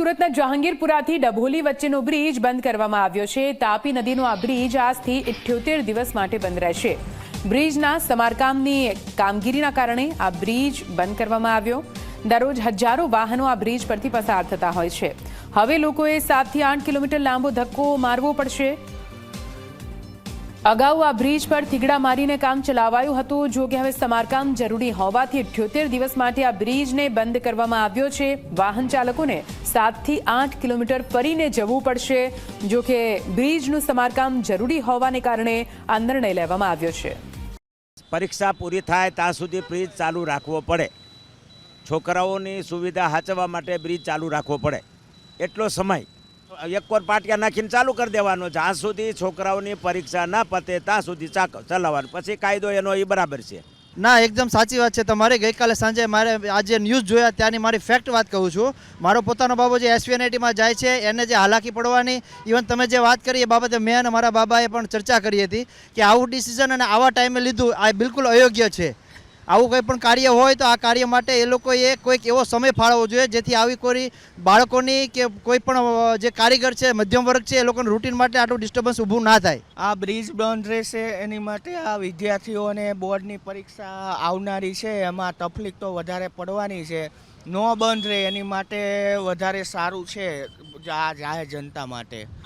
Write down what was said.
સુરતના જહાંગીરપુરાથી ડભોલી વચ્ચેનો બ્રિજ બંધ કરવામાં આવ્યો છે. તાપી નદીનો આ બ્રિજ આજથી ઇઠ્યોતેર દિવસ માટે બંધ રહેશે. બ્રિજના સમારકામની કામગીરીના કારણે આ બ્રિજ બંધ કરવામાં આવ્યો. દરરોજ હજારો વાહનો આ બ્રિજ પરથી પસાર થતા હોય છે. હવે લોકોએ સાતથી આઠ કિલોમીટર લાંબો ધક્કો મારવો પડશે. અગાઉ આ બ્રિજ પર થીગડા મારીને કામ ચલાવાયું હતું, જો કે હવે સમારકામ જરૂરી હોવાથી અઠ્યોતેર દિવસ માટે આ બ્રિજને બંધ કરવામાં આવ્યો છે. વાહન ચાલકોને સાતથી આઠ કિલોમીટર ફરીને જવું પડશે, જો કે બ્રિજનું સમારકામ જરૂરી હોવાને કારણે આ નિર્ણય લેવામાં આવ્યો છે. પરીક્ષા પૂરી થાય ત્યાં સુધી બ્રિજ ચાલુ રાખવો પડે. છોકરાઓની સુવિધા સાચવવા માટે બ્રિજ ચાલુ રાખવો પડે. એટલો સમય એકવાર પાટિયા નાખીને ચાલુ કરી દેવાનો જ્યાં સુધી છોકરાઓની પરીક્ષા ના પતે ત્યાં સુધી ચાક ચલાવવાનું. પછી કાયદો એનો એ બરાબર છે. ના, એકદમ સાચી વાત છે. તમારે ગઈકાલે સાંજે મારે આજે ન્યૂઝ જોયા ત્યાંની મારી ફેક્ટ વાત કહું છું. મારો પોતાનો બાબો જે એસવીએનઆઈટીમાં જાય છે, એને જે હાલાકી પડવાની ઇવન તમે જે વાત કરી એ બાબતે મેં અને મારા બાબાએ પણ ચર્ચા કરી હતી કે આવું ડિસિઝન અને આવા ટાઈમે લીધું આ બિલકુલ અયોગ્ય છે. આવું કંઈ પણ કાર્ય હોય તો આ કાર્ય માટે એ લોકોએ કોઈક એવો સમય ફાળવવો જોઈએ, જેથી આવી કોઈ બાળકોની કે કોઈ પણ જે કારીગર છે, મધ્યમ વર્ગ છે, એ લોકોને રૂટીન માટે આટલું ડિસ્ટર્બન્સ ઊભું ના થાય. આ બ્રિજ બંધ રહેશે એની માટે આ વિદ્યાર્થીઓને બોર્ડની પરીક્ષા આવનારી છે, એમાં તકલીફ તો વધારે પડવાની છે. ન બંધ રહે એની માટે વધારે સારું છે, આ જાહેર જનતા માટે.